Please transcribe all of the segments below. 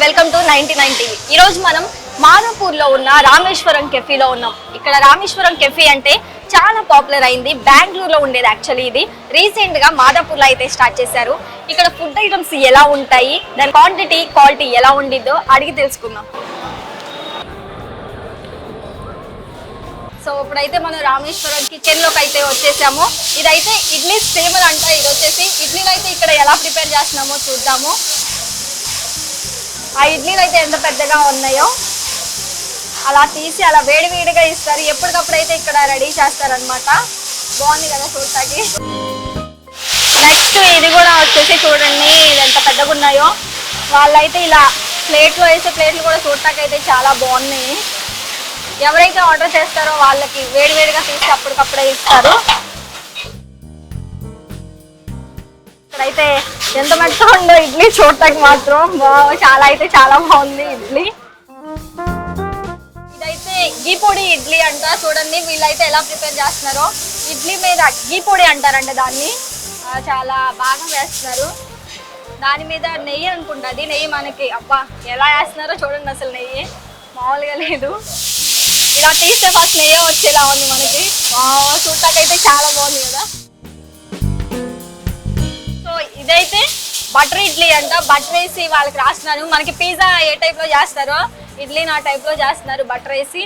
Welcome to ninety nine TV. ఈరోజు మనం మాధవపూర్లో ఉన్న రామేశ్వరం కెఫీలో ఉన్నాం. ఇక్కడ రామేశ్వరం కెఫీ అంటే చాలా పాపులర్ అయింది. బెంగళూరులో ఉండేది యాక్చువల్లీ ఇది. రీసెంట్గా గా అయితే స్టార్ట్ చేశారు. ఇక్కడ ఫుడ్ ఐటమ్స్ ఎలా ఉంటాయి? దాని క్వాంటిటీ క్వాలిటీ ఎలా ఉండిద్దో అడిగి తెలుసుకుందాం. సో ఇప్పుడైతే మనం రామేశ్వరం కిచెన్లోకి అయితే వచ్చేసాము. ఇదైతే ఇడ్లీ సేమర్ అంట. ఇది వచ్చేసి ఇడ్లీలు అయితే ఇక్కడ ఎలా ప్రిపేర్ చేస్తున్నామో చూద్దాము. ఆ ఇడ్లీలు అయితే ఎంత పెద్దగా ఉన్నాయో అలా తీసి అలా వేడివేడిగా ఇస్తారు. ఎప్పటికప్పుడు అయితే ఇక్కడ రెడీ చేస్తారనమాట బాగుంది కదా చూడటానికి నెక్స్ట్ ఇది కూడా వచ్చేసి చూడండి ఇది ఎంత పెద్దగా ఉన్నాయో. వాళ్ళైతే ఇలా ప్లేట్లో వేసే ప్లేట్లు కూడా చూడటానికి అయితే చాలా బాగున్నాయి. ఎవరైతే ఆర్డర్ చేస్తారో వాళ్ళకి వేడివేడిగా తీసి అప్పటికప్పుడే ఇస్తారు. ఇక్కడైతే ఎంత మెత్తగా ఉందో ఇడ్లీ చూడటానికి మాత్రం. బాగా చాలా అయితే చాలా బాగుంది ఇడ్లీ. ఇదైతే గీ పొడి ఇడ్లీ అంట చూడండి వీళ్ళైతే ఎలా ప్రిపేర్ చేస్తున్నారో. ఇడ్లీ మీద గీ పొడి అంటారంట దాన్ని. చాలా బాగా వేస్తున్నారు. దాని మీద నెయ్యి అనుకుంటుంది నెయ్యి మనకి. అబ్బా ఎలా వేస్తున్నారో చూడండి అసలు నెయ్యి. మామూలుగా లేదు. ఇలా తీస్తే ఫస్ట్ నెయ్యి వచ్చేలా ఉంది మనకి. వావ్, చూడటానికైతే చాలా బాగుంది కదా. ఇదైతే బటర్ ఇడ్లీ అంట. బటర్ వేసి వాళ్ళకి రాస్తున్నారు. మనకి పిజ్జా ఏ టైప్లో చేస్తారో ఇడ్లీ నా టైప్లో చేస్తున్నారు బటర్ వేసి.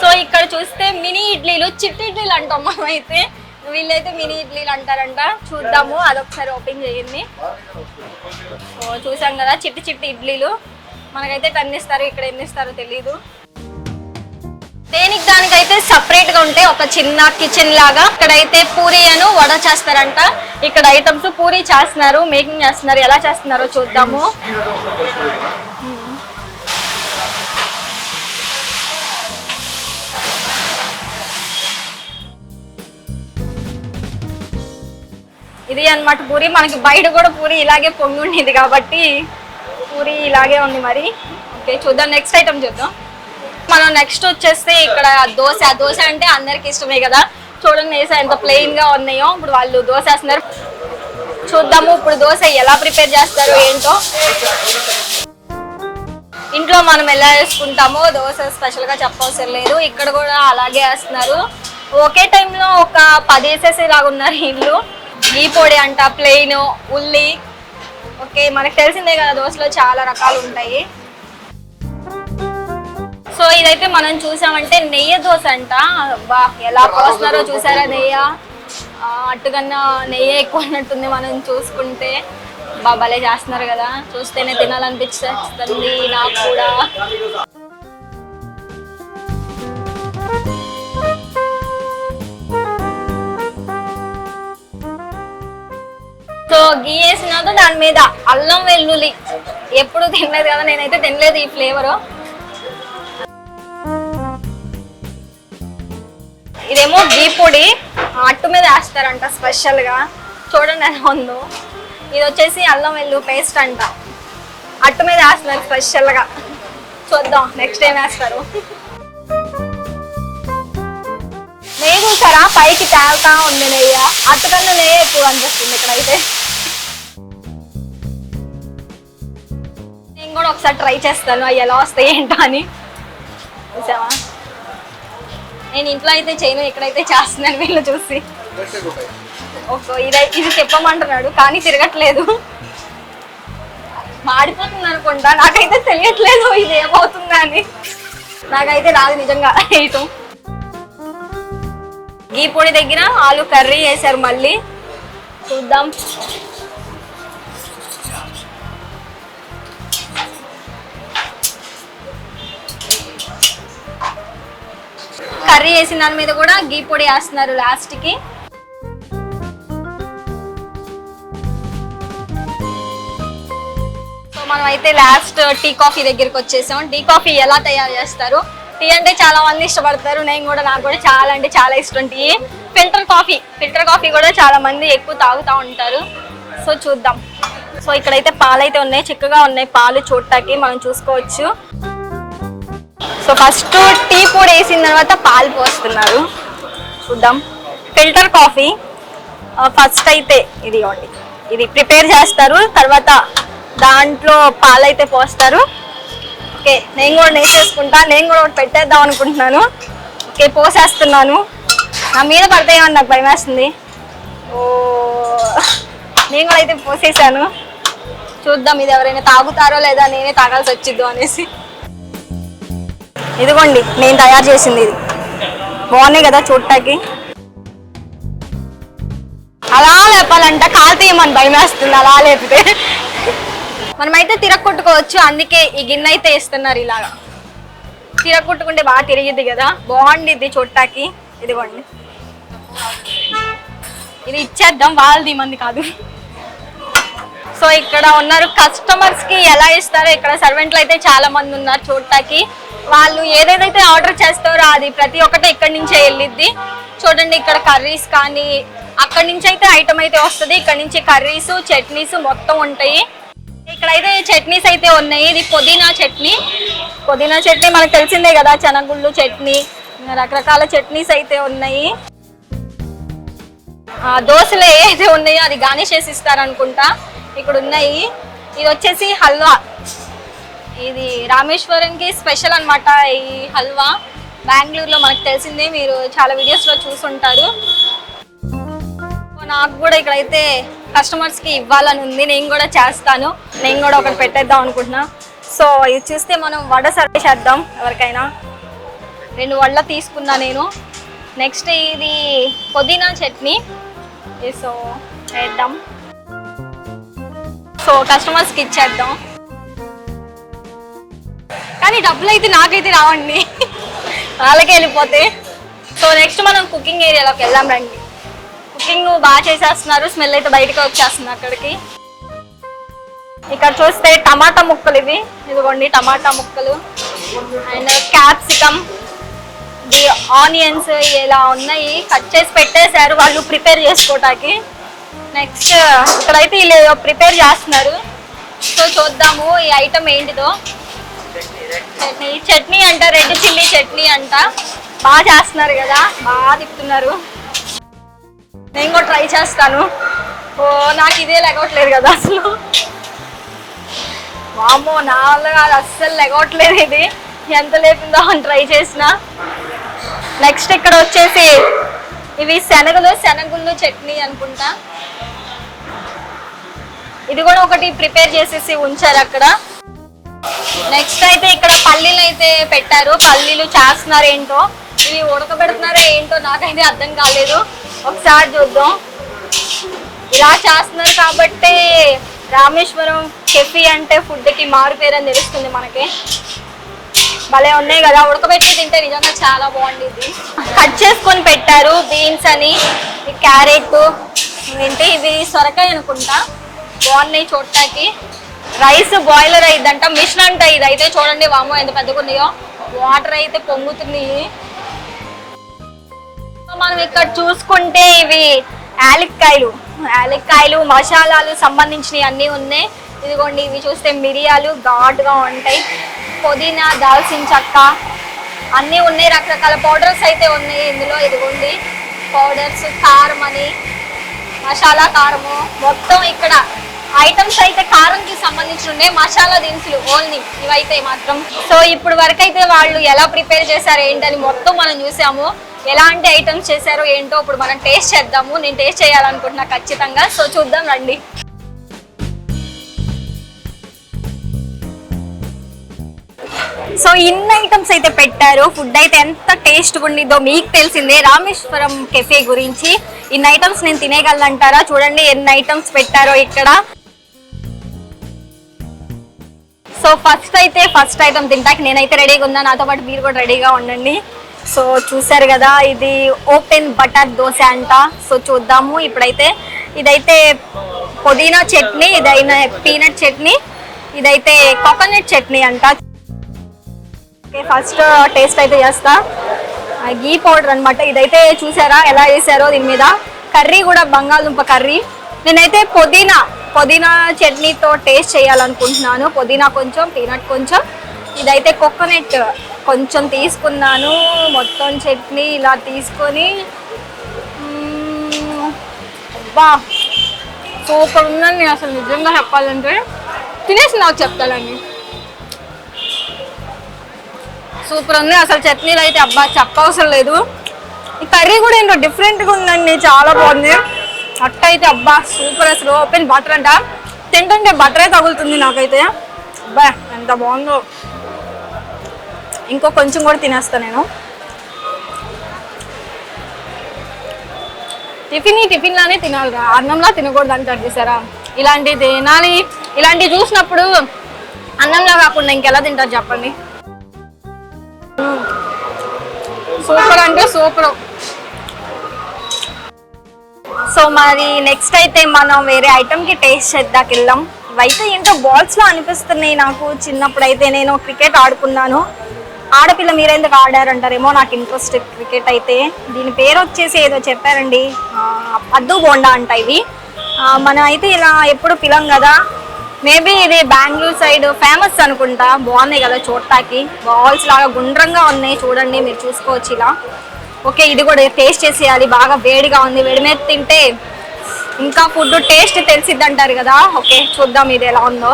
సో ఇక్కడ చూస్తే మినీ ఇడ్లీలు చిట్టి ఇడ్లీలు అంటాం మనం అయితే వీళ్ళైతే మినీ ఇడ్లీలు అంటారంట. చూద్దాము అదొకసారి ఓపెన్ చేయండి. సో చూసాం కదా చిట్టి చిట్టి ఇడ్లీలు. మనకైతే టెన్ ఇక్కడ ఎన్ని ఇస్తారో తెలియదు దేనికి దానికైతే సపరేట్గా ఉంటే ఒక చిన్న కిచెన్ లాగా. ఇక్కడైతే పూరి అను వడ చేస్తారంట. ఇక్కడ ఐటమ్స్ పూరి చేస్తున్నారు మేకింగ్ చేస్తున్నారు ఎలా చేస్తున్నారో చూద్దాము. ఇది అన్నమాట పూరి. మనకి బయట కూడా పూరి ఇలాగే పొంగి ఉండేది కాబట్టి పూరి ఇలాగే ఉంది మరి. ఓకే చూద్దాం నెక్స్ట్ ఐటమ్ చూద్దాం. మనం నెక్స్ట్ వచ్చేస్తే ఇక్కడ దోశ. దోశ అంటే అందరికి ఇష్టమే కదా. చూడండి వేసా ఎంత ప్లెయిన్గా ఉన్నాయో. ఇప్పుడు వాళ్ళు దోశ వేస్తున్నారు. చూద్దాము ఇప్పుడు దోశ ఎలా ప్రిపేర్ చేస్తారు ఏంటో. ఇంట్లో మనం ఎలా వేసుకుంటామో దోశ స్పెషల్గా చెప్పవసరం లేదు. ఇక్కడ కూడా అలాగే వేస్తున్నారు. ఒకే టైంలో ఒక పది వేసేసేలాగా ఉన్నారు ఇల్లు. గీ పొడి అంట ప్లెయిన్ ఉల్లి. ఓకే మనకు తెలిసిందే కదా దోశలో చాలా రకాలు ఉంటాయి. సో ఇదైతే మనం చూసామంటే నెయ్యి దోశ అంట బా ఎలా పోస్తున్నారో చూసారా నెయ్యి? అట్టుకన్నా నెయ్యి ఎక్కువ ఉన్నట్టుంది మనం చూసుకుంటే. బా భలే చేస్తున్నారు కదా. చూస్తేనే తినాలనిపిస్తుంది నాకు కూడా. సో గీ వేసినాక దాని మీద అల్లం వెల్లుల్లి. ఎప్పుడు తినలేదు కదా నేనైతే తినలేదు ఈ ఫ్లేవరు. ఇదేమో ఘీ పొడి. అట్టు మీద వేస్తారంట స్పెషల్గా చూడండి ఎలా ఉందో. ఇది వచ్చేసి అల్లం వెల్లు పేస్ట్ అంట. అట్టు మీద వేస్తున్నారు స్పెషల్గా చూద్దాం నెక్స్ట్ ఏం వేస్తారు. నెయ్యి చూసారా? పైకి తేలుతా ఉంది నెయ్యి. అట్టు నెయ్యి ఎక్కువ అనిపిస్తుంది ఇక్కడైతే. నేను కూడా ఒకసారి ట్రై చేస్తాను. అవి ఎలా వస్తాయి ఏంటో అని. చూసావా? నేను ఇంట్లో అయితే చేయను ఎక్కడైతే చేస్తున్నాను వీళ్ళు చూసి. ఓకే ఇది ఇది చెప్పమంటున్నాడు కానీ తిరగట్లేదు. మాడిపోతుంది అనుకుంటా నాకైతే తెలియట్లేదు ఇది ఏమవుతుందా అని. నాకైతే రాదు నిజంగా వేయటం గీ పొడి దగ్గర ఆలు కర్రీ వేశారు మళ్ళీ. చూద్దాం. కర్రీ వేసిన దాని మీద కూడా గీ పొడి వేస్తున్నారు లాస్ట్కి. సో మనం అయితే లాస్ట్ టీ కాఫీ దగ్గరికి వచ్చేసాం. టీ కాఫీ ఎలా తయారు చేస్తారు? టీ అంటే చాలా మంది ఇష్టపడతారు. నేను కూడా నాకు కూడా చాలా అంటే చాలా ఇష్టం tea filter coffee filter coffee కూడా చాలా మంది ఎక్కువ తాగుతూ ఉంటారు. సో చూద్దాం. సో ఇక్కడైతే పాలు అయితే ఉన్నాయి చిక్కగా ఉన్నాయి. పాలు చూడటానికి మనం చూసుకోవచ్చు. సో ఫస్ట్ టీ పొడి వేసిన తర్వాత పాలు పోస్తున్నారు. చూద్దాం. Filter coffee. ఫస్ట్ అయితే ఇది ఇవ్వండి ఇది ప్రిపేర్ చేస్తారు. తర్వాత దాంట్లో పాలైతే పోస్తారు. ఓకే నేను కూడా నేసేసుకుంటా. నేను కూడా ఒకటి పెట్టేద్దాం అనుకుంటున్నాను. ఓకే పోసేస్తున్నాను. నా మీద పడతాయని నాకు భయం వేస్తుంది. ఓ నేను కూడా అయితే పోసేసాను. చూద్దాం ఇది ఎవరైనా తాగుతారో లేదా నేనే తాగాల్సి వచ్చిద్దు అనేసి. ఇదిగోండి నేను తయారు చేసింది ఇది. బాగున్నాయి కదా చూడటానికి అలా లేపాలంట కాలు తీయమని భయం వేస్తుంది అలా లేపితే. మనమైతే తిరగొట్టుకోవచ్చు అందుకే ఈ గిన్నె అయితే ఇస్తున్నారు ఇలాగా. తిరగొట్టుకుంటే బాగా తిరిగిద్ది కదా. బాగుండిద్ది చుట్టాకి ఇదిగోండి. ఇది ఇచ్చేద్దాం వాళ్ళది మంది కాదు. సో ఇక్కడ ఉన్నారు కస్టమర్స్కి ఎలా ఇస్తారో ఇక్కడ సర్వెంట్లు అయితే చాలా మంది ఉన్నారు చూడటానికి వాళ్ళు ఏదేదైతే ఆర్డర్ చేస్తారో అది ప్రతి ఒక్కటి ఇక్కడి నుంచే వెళ్ళిద్ది. చూడండి ఇక్కడ కర్రీస్ కానీ అక్కడి నుంచి అయితే ఐటమ్ అయితే వస్తుంది. ఇక్కడ నుంచి కర్రీస్ చట్నీస్ మొత్తం ఉంటాయి. ఇక్కడైతే చట్నీస్ అయితే ఉన్నాయి. ఇది పుదీనా చట్నీ. పుదీనా చట్నీ మనకు తెలిసిందే కదా చెనగుళ్ళు చట్నీ. రకరకాల చట్నీస్ అయితే ఉన్నాయి. ఆ, దోశలు ఏదైతే ఉన్నాయో అది గార్నిష్ చేసి ఇస్తారనుకుంటా ఇక్కడ ఉన్నాయి ఇది వచ్చేసి హల్వా. ఇది రామేశ్వరంకి స్పెషల్ అనమాట ఈ హల్వా. బెంగళూరులో మనకు తెలిసిందే మీరు చాలా వీడియోస్లో చూసుంటారు. నాకు కూడా ఇక్కడైతే కస్టమర్స్కి ఇవ్వాలని ఉంది నేను కూడా చేస్తాను. నేను కూడా ఒకటి పెట్టేద్దాం అనుకుంటున్నా. సో ఇది చూస్తే మనం వడ సర్వ్ చేద్దాం ఎవరికైనా. రెండు వడ్ల తీసుకున్నా నేను. నెక్స్ట్ ఇది పుదీనా చట్నీ. సో వేద్దాం సో కస్టమర్స్కి ఇచ్చేద్దాం. కానీ డబ్బులు అయితే నాకైతే రావండి. వాళ్ళకే వెళ్ళిపోతే. సో నెక్స్ట్ మనం కుకింగ్ ఏరియాలోకి వెళ్దాం రండి. కుకింగ్ బాగా చేసేస్తున్నారు స్మెల్ అయితే బయటకు వచ్చేస్తుంది అక్కడికి. ఇక్కడ చూస్తే టమాటా ముక్కలు ఇవి. ఇదిగోండి టమాటా ముక్కలు. అండ్ క్యాప్సికమ్ ది ఆనియన్స్ ఇలా ఉన్నాయి. కట్ చేసి పెట్టేశారు వాళ్ళు ప్రిపేర్ చేసుకోవటానికి. నెక్స్ట్ ఇక్కడైతే వీళ్ళు ప్రిపేర్ చేస్తున్నారు. సో చూద్దాము ఈ ఐటమ్ ఏంటిదో. చట్నీ చట్నీ అంట రెడ్ చిల్లీ చట్నీ అంట. బాగా చేస్తున్నారు కదా బాగా తిప్పుతున్నారు. నేను కూడా ట్రై చేస్తాను. ఓ నాకు ఇదే లెగవట్లేదు కదా అసలు. వామ్మో నా వల్ల కాదు అస్సలు లెగవట్లేదు ఇది. ఎంత లేపిందో అని ట్రై చేసిన. నెక్స్ట్ ఇక్కడ వచ్చేసి ఇవి శనగలు శనగుళ్ళు చట్నీ అనుకుంటా. ఇది కూడా ఒకటి ప్రిపేర్ చేసేసి ఉంచారు అక్కడ. నెక్స్ట్ అయితే ఇక్కడ పల్లీలు అయితే పెట్టారు. పల్లీలు చేస్తున్నారు ఏంటో? ఇవి ఉడకబెడుతున్నారో ఏంటో నాకైతే అర్థం కాలేదు. ఒకసారి చూద్దాం. ఇలా చేస్తున్నారు కాబట్టి రామేశ్వరం కెఫీ అంటే ఫుడ్కి మారు పేరు అని తెలుస్తుంది మనకి. భలే ఉన్నాయి కదా. ఉడకబెట్టి తింటే నిజంగా చాలా బాగుండేది కట్ చేసుకొని పెట్టారు బీన్స్ అని క్యారెట్ ఏంటి ఇవి సొరకాయ అనుకుంటా. బాగున్నాయి చూడటానికి రైస్ బాయిలర్ అయిద్దంట మిషన్ అంట ఇది అయితే చూడండి వామో ఎంత పెద్దగా వాటర్ అయితే పొంగుతున్నాయి. మనం ఇక్కడ చూసుకుంటే ఇవి యాలక్కాయలు. యాలక్కాయలు మసాలాలు సంబంధించినవి అన్నీ ఉన్నాయి. ఇదిగోండి ఇవి చూస్తే మిరియాలు ఘాటుగా ఉంటాయి. పుదీనా దాల్చిన చెక్క అన్నీ ఉన్నాయి. రకరకాల పౌడర్స్ అయితే ఉన్నాయి ఇందులో. ఇదిగోండి పౌడర్స్ కారం అని మసాలా కారము. మొత్తం ఇక్కడ ఐటమ్స్ అయితే కారం కి సంబంధించి ఉండే మసాలా దినుసులు ఓన్లీ. ఇవైతే మాత్రం. సో ఇప్పుడు వరకు అయితే వాళ్ళు ఎలా ప్రిపేర్ చేశారు ఏంటని మొత్తం మనం చూసాము. ఎలాంటి ఐటమ్స్ చేశారో ఏంటో ఇప్పుడు మనం టేస్ట్ చేద్దాము. నేను టేస్ట్ చేయాలనుకుంటున్నా ఖచ్చితంగా. సో చూద్దాం రండి. సో ఇన్ని ఐటమ్స్ అయితే పెట్టారు. ఫుడ్ అయితే ఎంత టేస్ట్ ఉండిద్దో మీకు తెలిసిందే. రామేశ్వరం కెఫే గురించి. ఇన్ని ఐటమ్స్ నేను తినేయగలంటారా చూడండి ఎన్ని ఐటమ్స్ పెట్టారో ఇక్కడ. సో ఫస్ట్ అయితే ఫస్ట్ ఐటమ్ తింటాక నేనైతే రెడీగా ఉన్నా. నాతో పాటు మీరు కూడా రెడీగా ఉండండి. సో చూసారు కదా ఇది ఓపెన్ బటర్ దోశ అంట. సో చూద్దాము ఇప్పుడైతే. ఇదైతే పుదీనా చట్నీ ఇదైన పీనట్ చట్నీ ఇదైతే కోకోనట్ చట్నీ అంట. ఓకే ఫస్ట్ టేస్ట్ అయితే చేస్తా. గీ పౌడర్ అన్నమాట. ఇదైతే చూసారా ఎలా చేశారో దీని మీద. కర్రీ కూడా బంగాళదుంప కర్రీ. నేనైతే పుదీనా పుదీనా చట్నీతో టేస్ట్ చేయాలనుకుంటున్నాను. పుదీనా కొంచెం పీనట్ కొంచెం. ఇదైతే కోకోనట్ కొంచెం తీసుకున్నాను. మొత్తం చట్నీ ఇలా తీసుకొని బా అబ్బా సూపర్ ఉందండి. అసలు నిజంగా చెప్పాలంటే తినేసి నాకు చెప్తానండి సూపర్ ఉంది. అసలు చట్నీలు అయితే అబ్బా చెప్పవసరం లేదు. ఈ కర్రీ కూడా ఏంటో డిఫరెంట్గా ఉందండి. చాలా బాగుంది. అట్ట అయితే అబ్బా సూపర్ అసలు. ఓపెన్ బటర్ అంట. తింటుంటే బటరే తగులుతుంది నాకైతే. అబ్బా ఎంత బాగుందో. ఇంకో కొంచెం కూడా తినేస్తా నేను. టిఫిన్ టిఫిన్ లానే తినాలిరా. అన్నంలా తినకూడదు అంటారు చూసారా? ఇలాంటివి తినాలి. ఇలాంటివి చూసినప్పుడు అన్నంలా కాకుండా ఇంకెలా తింటారు చెప్పండి? సూపర్ అంటే సూపర్. సో మరి నెక్స్ట్ అయితే మనం వేరే ఐటమ్కి టేస్ట్ చేద్దాకి వెళ్దాం. ఇవైతే ఏంటో బాల్స్లో అనిపిస్తున్నాయి నాకు. చిన్నప్పుడు అయితే నేను క్రికెట్ ఆడుకున్నాను. ఆడపిల్ల మీరెందుకు ఆడారంటారేమో నాకు ఇంట్రెస్ట్ క్రికెట్ అయితే. దీని పేరు వచ్చేసి ఏదో చెప్పారండి. అద్దు బోండా అంట ఇవి. మనం అయితే ఇలా ఎప్పుడు పిలం కదా. మేబీ ఇది బెంగళూరు సైడ్ ఫేమస్ అనుకుంటా. బాగున్నాయి కదా చూడటానికి. బాల్స్ లాగా గుండ్రంగా ఉన్నాయి. చూడండి మీరు చూసుకోవచ్చు ఇలా. ఓకే ఇది కూడా టేస్ట్ చేసేయాలి. బాగా వేడిగా ఉంది. వేడి మీద తింటే ఇంకా ఫుడ్ టేస్ట్ తెలిసిద్ది అంటారు కదా. ఓకే చూద్దాం ఇది ఎలా ఉందో.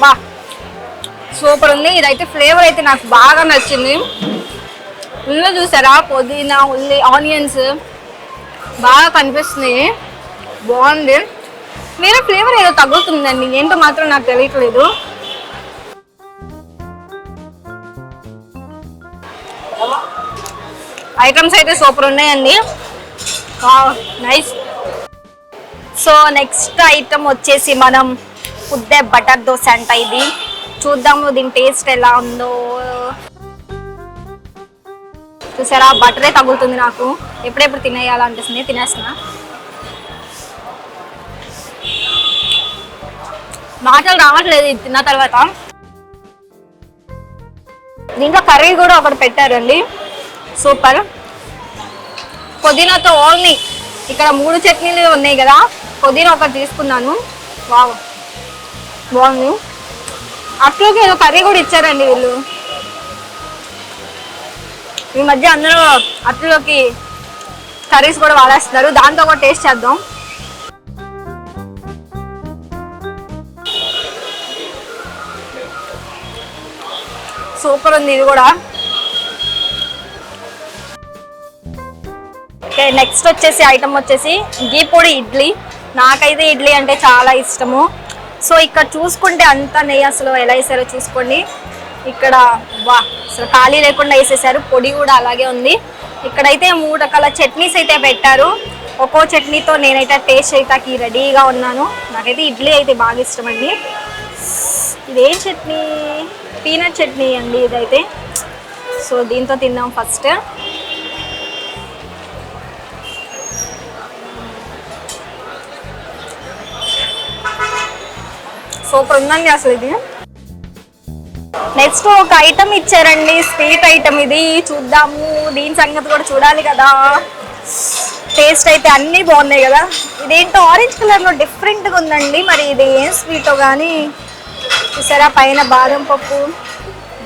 బా సూపర్ ఉంది. ఇదైతే ఫ్లేవర్ అయితే నాకు బాగా నచ్చింది. ఇందులో చూసారా? పుదీనా ఉల్లి ఆనియన్స్. బాగా కనిపిస్తున్నాయి బాగుంది. వేరే ఫ్లేవర్ ఏదో తగ్గుతుందండి ఏంటో మాత్రం నాకు తెలియట్లేదు. ఐటమ్స్ అయితే సూపర్ ఉన్నాయండి. నైస్. సో నెక్స్ట్ ఐటమ్ వచ్చేసి మనం ఉద్దే బటర్ దోశ అంట ఇది. చూద్దాము దీని టేస్ట్ ఎలా ఉందో. చూసారా? బటరే తగులుతుంది నాకు. ఎప్పుడెప్పుడు తినేయాలనిపిస్తుంది? తినేస్తున్నా. మాటలు రావట్లేదు ఇది తిన్న తర్వాత. దీంట్లో కర్రీ కూడా ఒకటి పెట్టారండి. సూపర్. పుదీనాతో ఓన్లీ ఇక్కడ మూడు చట్నీలు ఉన్నాయి కదా పుదీనా ఒకటి తీసుకున్నాను. వావ్. బాగుంది. అట్లోకి ఏదో కర్రీ కూడా ఇచ్చారండి వీళ్ళు. ఈ మధ్య అందరూ అట్లోకి కర్రీస్ కూడా వాడేస్తున్నారు. దాంతో కూడా టేస్ట్ చేద్దాం. సూపర్ ఉంది ఇది కూడా. ఓకే నెక్స్ట్ వచ్చేసి ఐటమ్ వచ్చేసి గీ పొడి ఇడ్లీ. నాకైతే ఇడ్లీ అంటే చాలా ఇష్టము. సో ఇక్కడ చూసుకుంటే అంత నెయ్యి అసలు ఎలా వేసారో చూసుకోండి. ఇక్కడ వా అసలు ఖాళీ లేకుండా వేసేసారు. పొడి కూడా అలాగే ఉంది. ఇక్కడైతే మూడు రకాల చట్నీస్ అయితే పెట్టారు. ఒక్కో చట్నీతో నేనైతే టేస్ట్ అయితే రెడీగా ఉన్నాను. నాకైతే ఇడ్లీ అయితే బాగా ఇష్టం అండి ఇదేం చట్నీ? పీనట్ చట్నీ అండి ఇదైతే. సో దీంతో తిన్నాం ఫస్ట్. సూపర్ ఉందండి అసలు ఇది. నెక్స్ట్ ఒక ఐటమ్ ఇచ్చారండి స్వీట్ ఐటమ్ ఇది. చూద్దాము దీని సంగతి కూడా చూడాలి కదా. టేస్ట్ అయితే అన్నీ బాగున్నాయి కదా. ఇదేంటో ఆరెంజ్ కలర్లో డిఫరెంట్గా డిఫరెంట్గా ఉందండి. మరి ఇది ఏం స్వీటో కానీ చూసారా పైన బాదం పప్పు.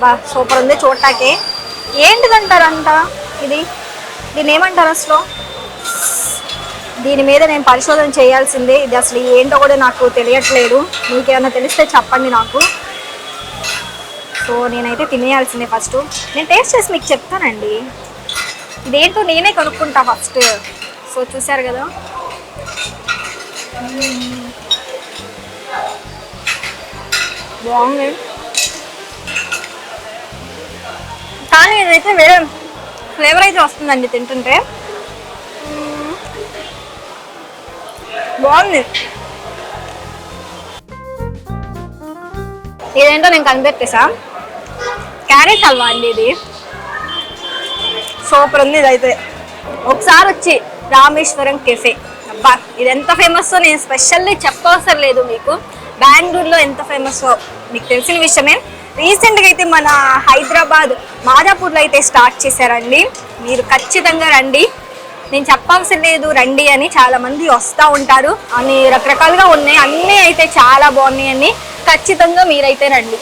బా సూపర్ ఉంది చూడటాకే ఏంటిదంటారంట ఇది? దీన్ని ఏమంటారు అసలు? దీని మీద నేను పరిశోధన చేయాల్సిందే. ఇది అసలు ఏంటో కూడా నాకు తెలియట్లేదు. మీకేమైనా తెలిస్తే చెప్పండి నాకు. సో నేనైతే తినేయాల్సిందే ఫస్ట్. నేను టేస్ట్ చేసి మీకు చెప్తానండి. ఇదేంటో నేనే కొనుక్కుంటా ఫస్ట్. సో చూసారు కదా? బాగుంది. కానీ ఇదైతే వేరే ఫ్లేవర్ అయితే వస్తుందండి తింటుంటే. బాగుంది. ఇదేంటో నేను కనిపెట్టేసా? క్యారెట్ హల్వా అండి ఇది. సూపర్ ఉంది ఇదైతే. ఒకసారి వచ్చి రామేశ్వరం కెఫే. అబ్బా ఇది ఎంత ఫేమస్ నేను స్పెషల్లీ చెప్పవసరం లేదు మీకు. బెంగళూరులో ఎంత ఫేమస్ మీకు తెలిసిన విషయమే. రీసెంట్గా అయితే మన హైదరాబాద్ మాదాపూర్లో అయితే స్టార్ట్ చేశారండి. మీరు ఖచ్చితంగా రండి. నేను చెప్పాల్సింది లేదు రండి అని చాలా మంది వస్తూ ఉంటారు. అని రకరకాలుగా ఉన్నాయి. అన్నీ అయితే చాలా బాగున్నాయి అని ఖచ్చితంగా మీరైతే రండి.